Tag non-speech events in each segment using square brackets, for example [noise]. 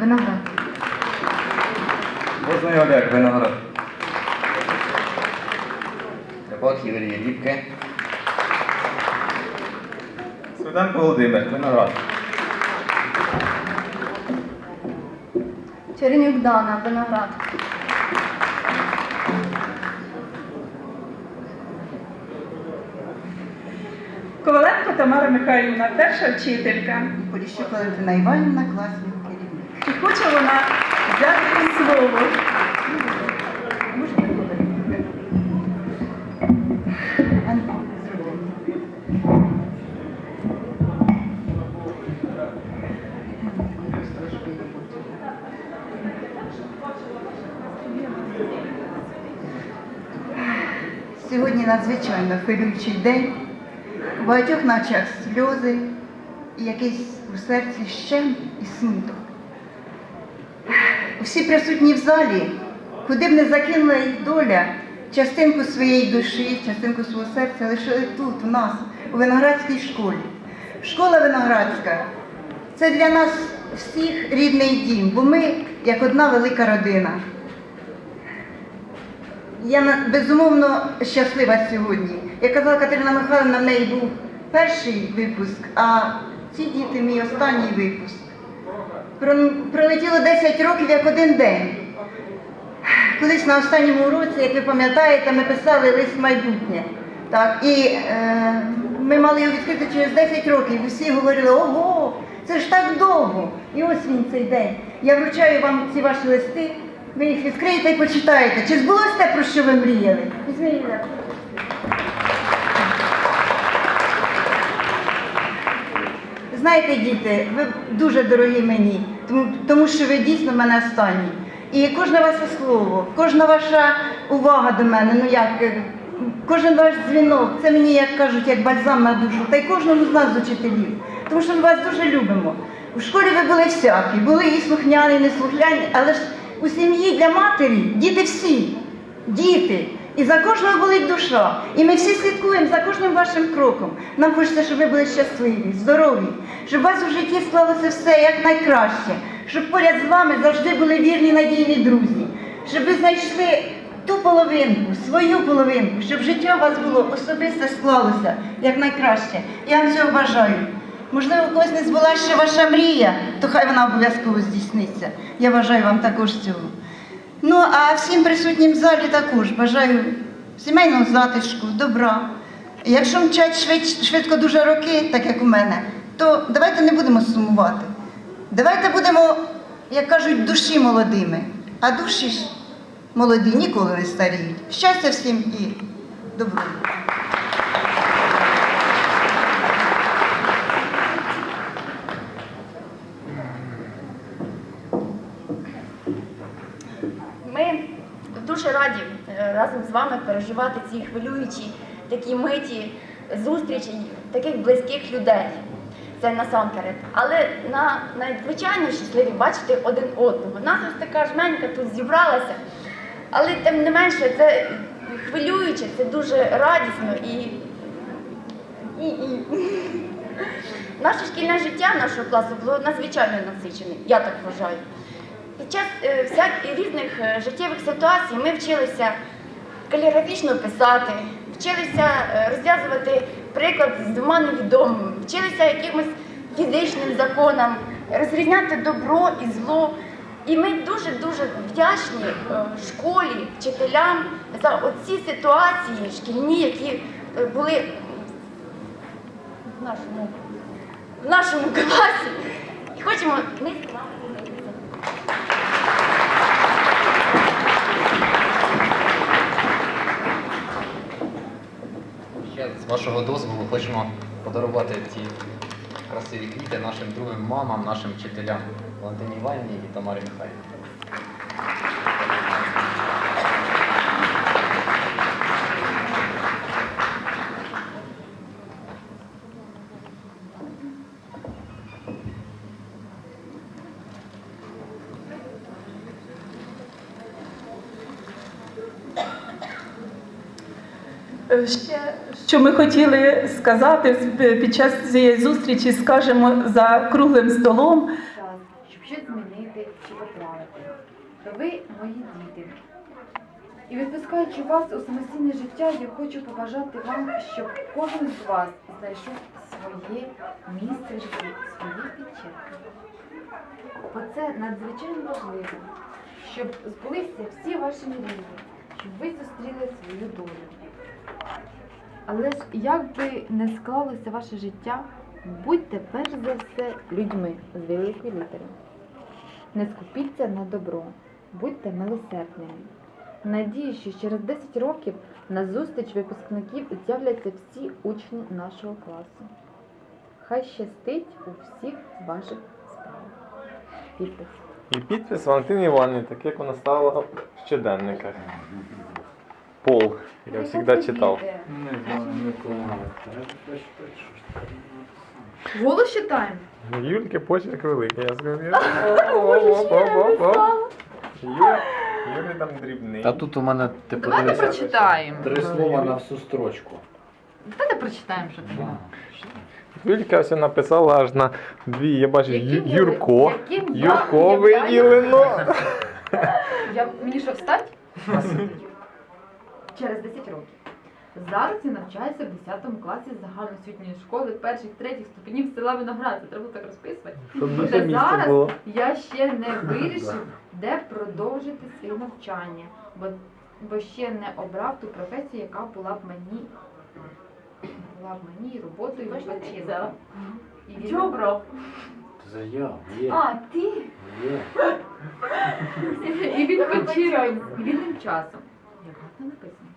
Виноград. Возний Олег, виноград. Рибак Юрій Рібки. Свиденко Володимир, виноград. Черенюк Дана, виноград. Коваленко Тамара Михайлівна, перша вчителька. Поліщук Валентина Іванівна, класний хоче вона взяти слово? Сьогодні надзвичайно хвилюючий день. У багатьох на очах сльози і якийсь у серці щем і смуток. Всі присутні в залі, куди б не закинула їх доля, частинку своєї душі, частинку свого серця лишили тут, у нас, у виноградській школі. Школа виноградська це для нас всіх рідний дім, бо ми як одна велика родина. Я безумовно щаслива сьогодні. Як казала Катерина Михайловна, в неї був перший випуск, а ці діти мій останній випуск. Про- Пролетіло 10 років як один день. Колись на останньому уроці, як ви пам'ятаєте, ми писали лист майбутнє. Так, і е, ми мали його відкрити через 10 років. Усі говорили, ого, це ж так довго. І ось він цей день. Я вручаю вам ці ваші листи, ви їх відкриєте і почитаєте. Чи збулося те, про що ви мріяли? Візьми, Знаєте, діти, ви дуже дорогі мені, тому, тому що ви дійсно мене останні. І кожне ваше слово, кожна ваша увага до мене, ну як, е, кожен ваш дзвінок, це мені, як кажуть, як бальзам на душу, та й кожному з нас з учителів. Тому що ми вас дуже любимо. У школі ви були всякі, були і слухняні, і неслухняні, але ж у сім'ї для матері діти всі, діти. І за кожного болить душа. І ми всі слідкуємо за кожним вашим кроком. Нам хочеться, щоб ви були щасливі, здорові, щоб у вас у житті склалося все як найкраще, щоб поряд з вами завжди були вірні надійні друзі, щоб ви знайшли ту половинку, свою половинку, щоб життя у вас було особисте склалося як найкраще. Я вам цього бажаю. Можливо, у когось не збулася ще ваша мрія, то хай вона обов'язково здійсниться. Я бажаю вам також цього. Ну, а всім присутнім в залі також бажаю сімейного затишку, добра. Якщо мчать швидко, швидко дуже роки, так як у мене, то давайте не будемо сумувати. Давайте будемо, як кажуть, душі молодими. А душі ж молоді ніколи не старіють. Щастя всім і добро. Ми дуже раді е, разом з вами переживати ці хвилюючі такі миті зустрічей таких близьких людей. Це насамперед. Але на надзвичайно щасливі бачити один одного. Нас ось така жменька тут зібралася. Але тим не менше, це хвилююче, це дуже радісно і. і, і. [laughs] Наше шкільне життя нашого класу було надзвичайно насичене, я так вважаю. Під час е, всяк різних е, життєвих ситуацій ми вчилися каліграфічно писати, вчилися е, розв'язувати приклад з двома невідомими, вчилися якимось фізичним законам, розрізняти добро і зло. І ми дуже-дуже вдячні школі, вчителям за оці ситуації шкільні, які були в нашому, в нашому класі. І хочемо ми з вами. Ще з вашого дозволу хочемо подарувати ці красиві квіти нашим другим мамам, нашим вчителям Валентині Іванівні і Тамарі Михайлівні. Ще що ми хотіли сказати під час цієї зустрічі, скажемо за круглим столом. Щоб щось змінити чи поправити, то ви мої діти. І відпускаючи вас у самостійне життя, я хочу побажати вам, щоб кожен з вас знайшов своє місце в житті, своє підчерки. Бо це надзвичайно важливо, щоб збулися всі ваші мрії, щоб ви зустріли свою долю. Але ж як би не склалося ваше життя, будьте перш за все людьми з великої літери. Не скупіться на добро, будьте милосердними. Надію, що через 10 років на зустріч випускників з'являться всі учні нашого класу. Хай щастить у всіх ваших справах. Підпис. І підпис Валентини Івановни, так як вона ставила в щоденниках. Пол, я завжди читав. Голос читаємо. Юльки почерк великий, я скажу. Юль, Юлі там дрібний. Та тут у мене ти Давайте подивися. прочитаємо. Три слова на всю строчку. Давайте прочитаємо, що там. Юлька все написала аж на дві, я бачу, Ю- Яким я- Юрко. яким я Юрко виділено. Я, мені що встать? Через 10 років. Зараз я навчаюся в 10 класі загальноосвітньої школи перших третіх ступенів села Виноград. Це треба так розписувати. Місця зараз було. я ще не [laughs] вирішив, де продовжити своє навчання, бо, бо ще не обрав ту професію, яка була б мені була б мені роботою. І він обрав. Я, є, А, ти? є. [laughs] І відпочинком, і вільним часом. Як гарно написано.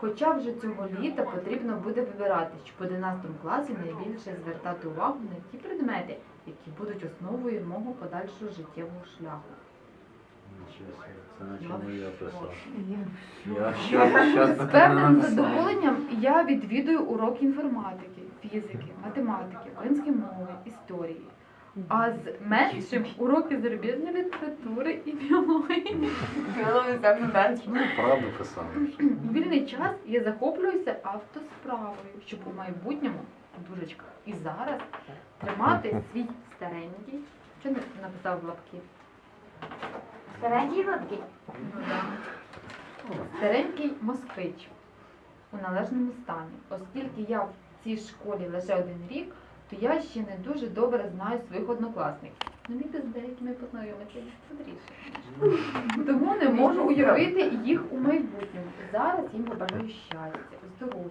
Хоча вже цього літа потрібно буде вибирати, щоб в 11 класі найбільше звертати увагу на ті предмети, які будуть основою мого подальшого життєвого шляху. Це на чому я писав. Я Я щас З [laughs] певним задоволенням я відвідую уроки інформатики, фізики, математики, української мови, історії. А з меншим уроки зарубіжної літератури і біології. Біологію саме менше. Ну, правду писав. У вільний час я захоплююся автосправою, щоб у майбутньому, дужечка, і зараз тримати свій старенький. Що не написав лапки? Старенький лапки. Ну, да. Старенький москвич у належному стані. Оскільки я в цій школі лише один рік, то я ще не дуже добре знаю своїх однокласників. Ну, міг з деякими познайомитися подріше. Тому не можу уявити їх у майбутньому. Зараз їм побажаю щастя, здоров'я,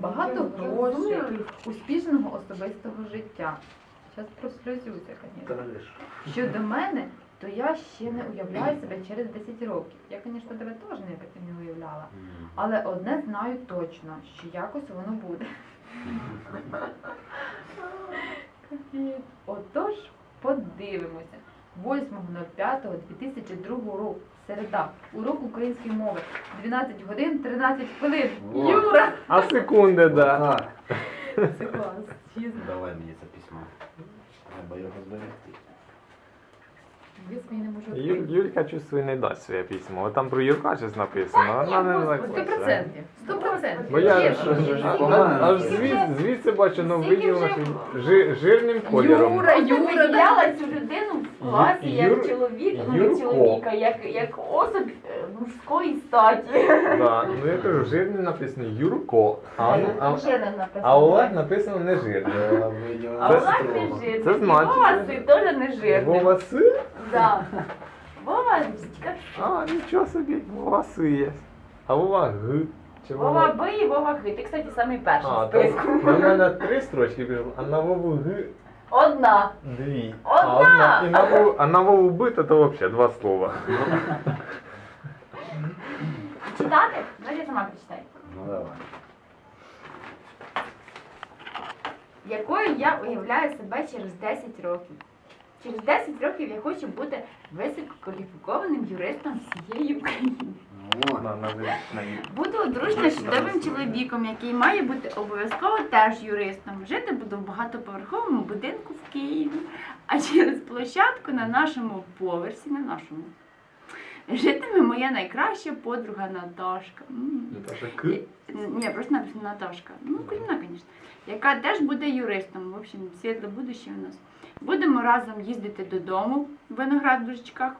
багато грошей, успішного особистого життя. Зараз просльозюся, звісно. Щодо мене, то я ще не уявляю себе через 10 років. Я, звісно, тебе теж не, не уявляла. Але одне знаю точно, що якось воно буде. Отож, подивимося. 8.05.2002 року. Середа. Урок української мови. 12 годин 13 хвилин. Во. Юра! А секунди, да. Так. Це клас. Чесно. Давай мені це письмо. Треба його зберегти. Я свої не можу Юлька чувствує не дасть своє письмо. От Там про Юрка щось написано. Вона не Сто процентів. Сто процентів. Бо я ж, аж, звідси, звідси бачу, ну виділено що жи- жирним кольором. Юра, Юра, виділяла цю людину в класі Ю- як Юр- чоловіка, ну Юрко. як чоловіка, як, як особь е, мужської статі. Да. Ну я кажу, жирний написано Юрко. А, а, Жирно написано. а Олег написано не жирний. А Це- Олег не жирний. це значить- Вова син теж не жирний. Вова си? Да. Вова, А, нічого собі, Вова си є. А Вова г. Чи Вова Б і Вова Х. Ти, кстати, самий перший А, в то списку. на мене три строчки пішло, а на Вову г Одна. дві. Одна! А, І на Вову, а на Вову то, взагалі два слова. Читати? Давай я сама прочитаю. Ну давай. Якою я уявляю себе через 10 років. Через 10 років я хочу бути висококваліфікованим юристом всієї України. О, На, на, на, Буду одружена з чудовим чоловіком, який має бути обов'язково теж юристом. Жити буду в багатоповерховому будинку в Києві, а через площадку на нашому поверсі, на нашому, житиме моя найкраща подруга Наташка. Наташа К. Ні, просто написано Наташка. Ну, Кузьмина, звісно. Яка теж буде юристом. В общем, світле будуще у нас. Будемо разом їздити додому в Виноград в.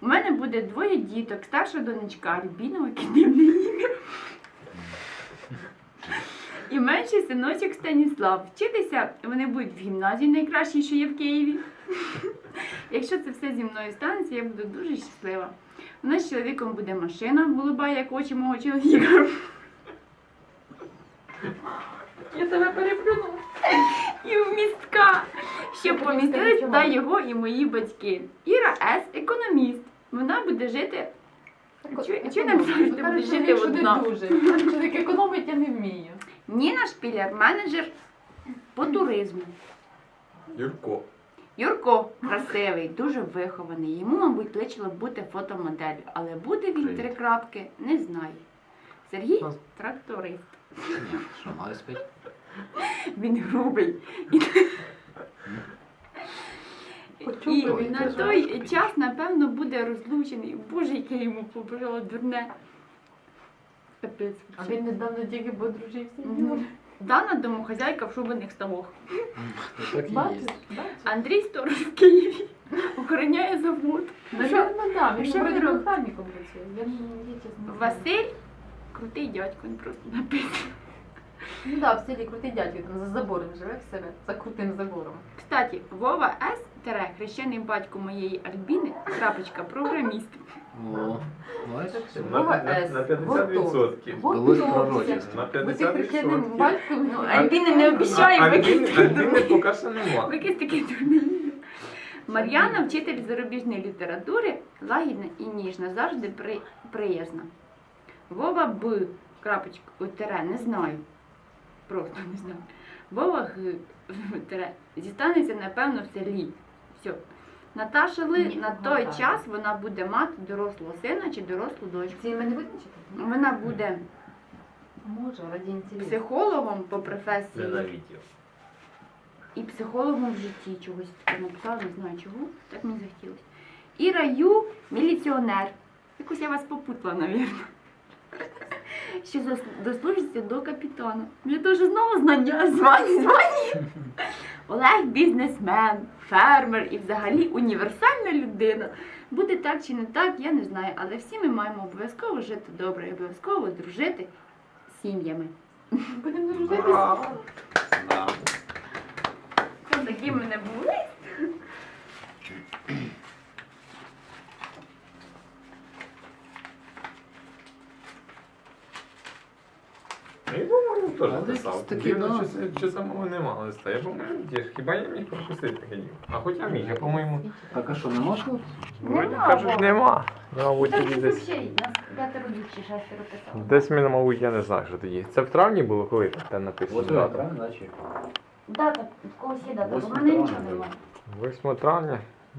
У мене буде двоє діток, старша донечка дивне ім'я. І менший синочок Станіслав. Вчитися вони будуть в гімназії найкращій, що є в Києві. Якщо це все зі мною станеться, я буду дуже щаслива. У нас з чоловіком буде машина голуба, як очі мого чоловіка. Я тебе переплюнула. І вмістка, щоб помістились туди його і мої батьки. Іра С. економіст. Вона буде жити. Чого не ти будеш жити одна? Чоловік економить, я не вмію. Ніна Шпілер, менеджер по туризму. Юрко. Юрко красивий, дуже вихований. Йому, мабуть, личило бути фотомоделлю, але буде він три крапки, не знаю. Сергій тракторист. Ні, що, мали спить? Він грубий. І, [laughs] і на той час, напевно, буде розлучений. Боже, яке йому побрало дурне. Капець. А він недавно тільки подружився. Дана домохозяйка в шубаних ставах. Так і є. Андрій сторож в Києві. Охороняє завод. Навірно, да. Він що вроді ви механіком працює. Я не я чесно. не знаю. Василь крутий дядько, він просто написано. Ну да, в селі крутий дядько, там за забором живе в себе, за крутим забором. Кстати, Вова С. Тере, хрещений батько моєї Альбіни, крапочка, програміст. О, бачиш? На, Вова на, С. на 50%. Збулось Готовся. На Бути 50%. батьком. Ну, Альбіни не обіцяє, А-. Альбіни Альбіни поки що нема. Таке дурне. ім'я. Мар'яна, вчитель зарубіжної літератури, лагідна і ніжна, завжди при... приязна. Вова Б. Крапочка, тере, не знаю. Просто не знаю. Вова Г. Зістанеться, [laughs] напевно, в селі. Все. Наташа Ли, Ні, на ну, той так. час вона буде мати дорослого сина чи дорослу дочку. Ці мене визначити? Вона буде Може, раді інтересу. психологом по професії Ненавидів. і психологом в житті чогось таке написала, не знаю чого, так мені захотілося. Іра Ю міліціонер. Якось я вас попутала, навірно. Що дослужиться до капітана. Мені теж знову знання, звані, звані. Олег бізнесмен, фермер і взагалі універсальна людина. Буде так чи не так, я не знаю, але всі ми маємо обов'язково жити добре і обов'язково дружити з сім'ями. Будемо. Ось такі в мене були. Я, по-моєму, теж писав. такі, Дивно, да. що, це- самого нема листа. Я, по-моєму, ж, хіба я міг пропустити діло? А хоча міг, я, по-моєму, Так, а що, нема тут? вроді Нема, кажуть, нема. Мабуть, тоді десь. взагалі, нас п'ятеро чи шестеро писало. Десь мене, мабуть, я не знаю, що тоді. Це в травні було, коли там написано? Ось дата? наче. Дата, в когось є дата, бо в мене травня нічого було. немає. 8 травня.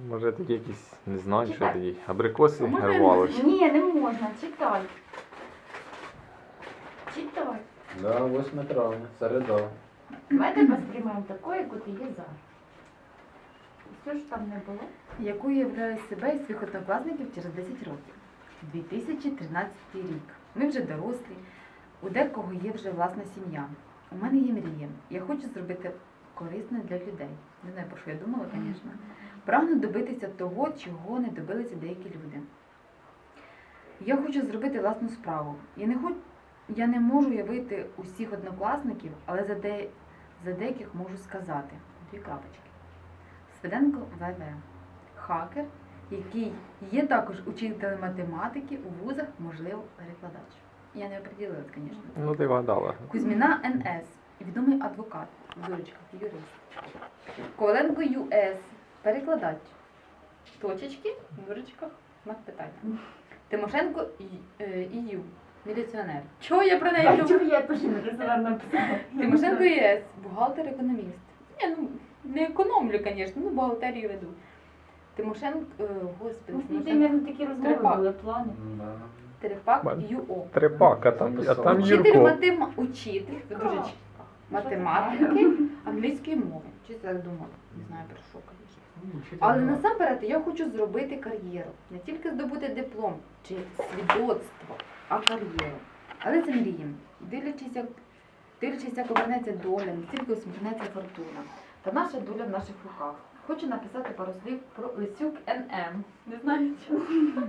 Може тоді якісь, не знаю, що Читай. тоді. Абрикоси А рвалися. Ні, не можна, читай. Читай. Да, 8 травня, середа. Давайте вас приймемо такою, яку ти є зараз. Все ж там не було. Якою являю себе і своїх однокласників через 10 років. 2013 рік. Ми вже дорослі, у декого є вже власна сім'я. У мене є мрія. Я хочу зробити корисне для людей. Не знаю, про що я думала, звісно. Прагну добитися того, чого не добилися деякі люди. Я хочу зробити власну справу. Я не, хоч... я не можу уявити усіх однокласників, але за, де... за деяких можу сказати. Дві крапочки. Свиденко ВВ. Хакер, який є також учителем математики у вузах, можливо, перекладач. Я не оприділилась, звісно. Ну ти вгадала. Кузьміна НС, відомий адвокат, в дурочках, юрист. Коваленко ЮС, перекладач. Точечки, в дурочках, знак питання. Тимошенко е, ІЮ, міліціонер. Чого я про неї люблю? я теж не розумію написала. Тимошенко ЄС, бухгалтер-економіст. Ні, ну не економлю, звісно, ну бухгалтерію веду. Тимошенко, е, господи, Ну, ти Тимошенко, мені такі розмови Трипак. були плани. Да. Терепак Ба- ЮО. Трепак, а там, а там Учитель Юрко. матема... учитель, дуже математики, англійської мови. Чисто так думала. Не знаю про що. Але насамперед я хочу зробити кар'єру. Не тільки здобути диплом чи свідоцтво, а кар'єру. Але це мрія. Дивлячись, як, дивлячись, як обернеться доля, не тільки усміхнеться фортуна. Та наша доля в наших руках. хочу написати пару слів про Лисюк НМ. Не знаю чому. [laughs]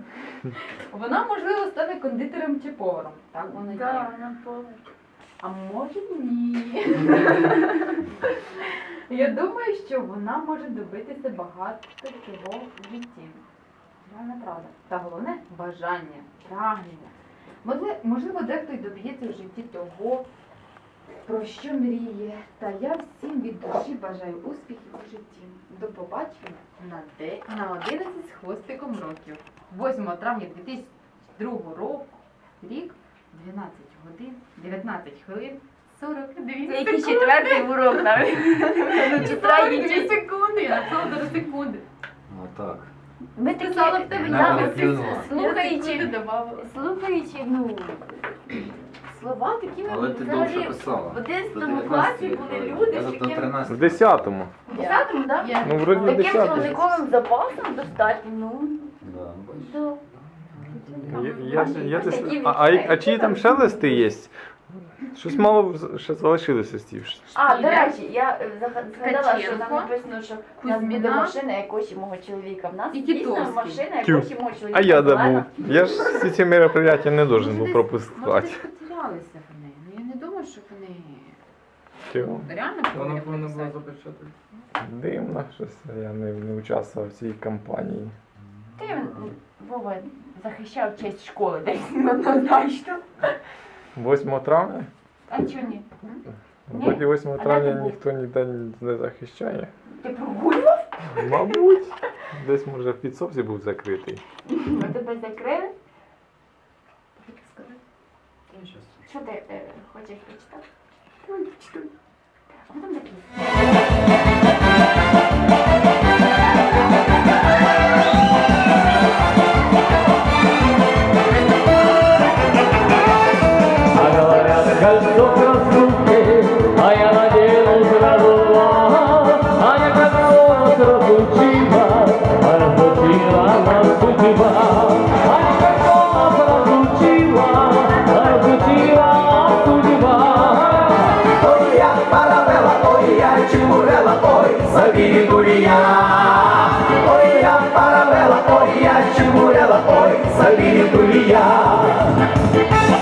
Вона, можливо, стане кондитером чи поваром. Так воно є. на повар. А може ні. [laughs] Я думаю, що вона може добитися багато чого в житті. Реальна правда. Та головне бажання, прагнення. Можливо, дехто й доб'ється в житті того, про що мріє. Та я всім від душі бажаю успіхів у житті. До побачення на 11 з хвостиком років. 8 травня 2002 року, рік, 12 годин, 19 хвилин, 40 Це якийсь четвертий урок навіть. [laughs] Ну, третій, Дві секунди, я написала секунди. Отак. Ми Писала такі, в тебе я я ось переплюнула. Секунди слухаючи, слухаючи, ну, слова такі ми Але ти довше писала. В До 11 класі були люди, Я з тут яким... 13. В 10-му. В 10-му, так? Я- Ну, вроді в Таким 10-му. словниковим запасом достатньо, ну, Да, бачиш. да. Я, я, я, Такі а, а, а чиї там ще листи є? Щось мало ще залишилося листів. А, до речі, я е, зага- згадала, що там написано, що у нас буде машина якось мого чоловіка. В нас І дійсно машина якось мого чоловіка. А я де був? Я ж всі ці мероприятия не должен був пропускати. Може, десь потерялися вони. Ну я не думаю, що вони Чого? реально Вона повинні повинна була написати. запечатати. Дивно, щось я не, не участвував в цій кампанії. Ти м, Вова захищав честь школи десь [laughs] однозначно. 8 травня? А чого ні? Вроді 8 А де травня ніхто ніде не захищає. Ти прогулював? Мабуть, десь може в підсобці був закритий. [laughs] А тебе закрили? Що ти е, хочеш прочитати? Ну, читай. А потім такі. Ой, Сабирия. Ой, я парабела, ой, я чурела, ой, Сабирия. А